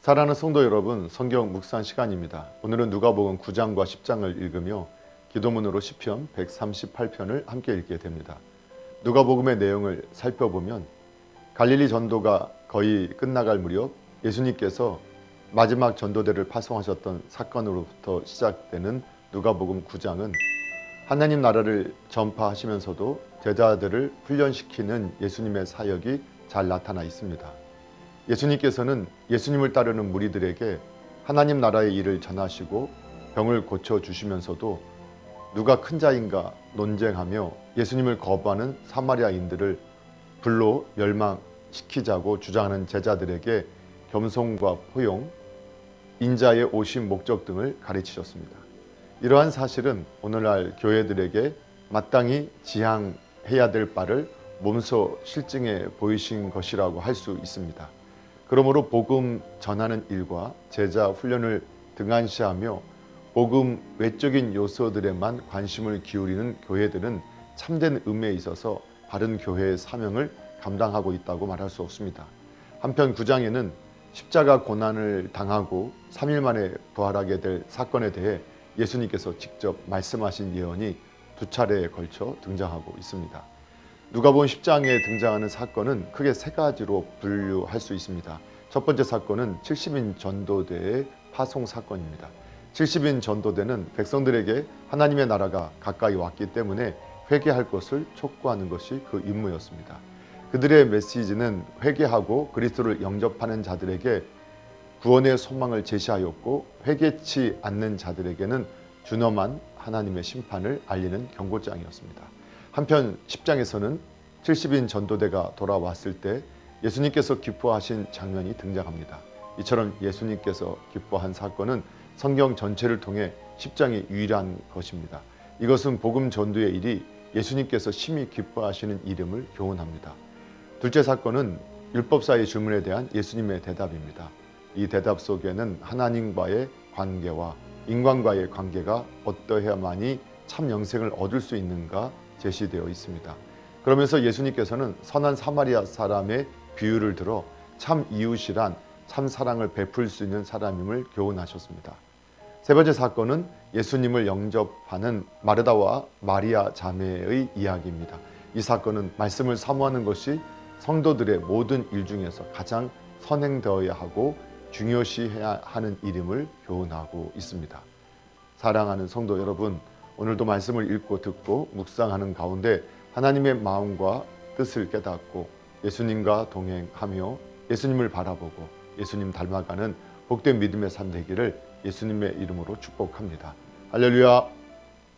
사랑하는 성도 여러분, 성경 묵상 시간입니다. 오늘은 누가복음 9장과 10장을 읽으며 기도문으로 시편 138편을 함께 읽게 됩니다. 누가복음의 내용을 살펴보면 갈릴리 전도가 거의 끝나갈 무렵 예수님께서 마지막 전도대를 파송하셨던 사건으로부터 시작되는 누가복음 9장은 하나님 나라를 전파하시면서도 제자들을 훈련시키는 예수님의 사역이 잘 나타나 있습니다. 예수님께서는 예수님을 따르는 무리들에게 하나님 나라의 일을 전하시고 병을 고쳐 주시면서도 누가 큰 자인가 논쟁하며 예수님을 거부하는 사마리아인들을 불로 멸망시키자고 주장하는 제자들에게 겸손과 포용, 인자의 오신 목적 등을 가르치셨습니다. 이러한 사실은 오늘날 교회들에게 마땅히 지향해야 될 바를 몸소 실증해 보이신 것이라고 할 수 있습니다. 그러므로 복음 전하는 일과 제자 훈련을 등한시하며 복음 외적인 요소들에만 관심을 기울이는 교회들은 참된 의미에 있어서 바른 교회의 사명을 감당하고 있다고 말할 수 없습니다. 한편 9장에는 십자가 고난을 당하고 3일 만에 부활하게 될 사건에 대해 예수님께서 직접 말씀하신 예언이 두 차례에 걸쳐 등장하고 있습니다. 누가복음 10장에 등장하는 사건은 크게 세 가지로 분류할 수 있습니다. 첫 번째 사건은 70인 전도대의 파송 사건입니다. 70인 전도대는 백성들에게 하나님의 나라가 가까이 왔기 때문에 회개할 것을 촉구하는 것이 그 임무였습니다. 그들의 메시지는 회개하고 그리스도를 영접하는 자들에게 구원의 소망을 제시하였고 회개치 않는 자들에게는 준엄한 하나님의 심판을 알리는 경고장이었습니다. 한편 10장에서는 70인 전도대가 돌아왔을 때 예수님께서 기뻐하신 장면이 등장합니다. 이처럼 예수님께서 기뻐한 사건은 성경 전체를 통해 10장이 유일한 것입니다. 이것은 복음 전도의 일이 예수님께서 심히 기뻐하시는 이름을 교훈합니다. 둘째 사건은 율법사의 질문에 대한 예수님의 대답입니다. 이 대답 속에는 하나님과의 관계와 인간과의 관계가 어떠해야만이 참 영생을 얻을 수 있는가 제시되어 있습니다. 그러면서 예수님께서는 선한 사마리아 사람의 비유를 들어 참 이웃이란 참 사랑을 베풀 수 있는 사람임을 교훈하셨습니다. 세 번째 사건은 예수님을 영접하는 마르다와 마리아 자매의 이야기입니다. 이 사건은 말씀을 사모하는 것이 성도들의 모든 일 중에서 가장 선행되어야 하고 중요시해야 하는 일임을 교훈하고 있습니다. 사랑하는 성도 여러분, 오늘도 말씀을 읽고 듣고 묵상하는 가운데 하나님의 마음과 뜻을 깨닫고 예수님과 동행하며 예수님을 바라보고 예수님 닮아가는 복된 믿음의 삶 되기를 예수님의 이름으로 축복합니다. 할렐루야.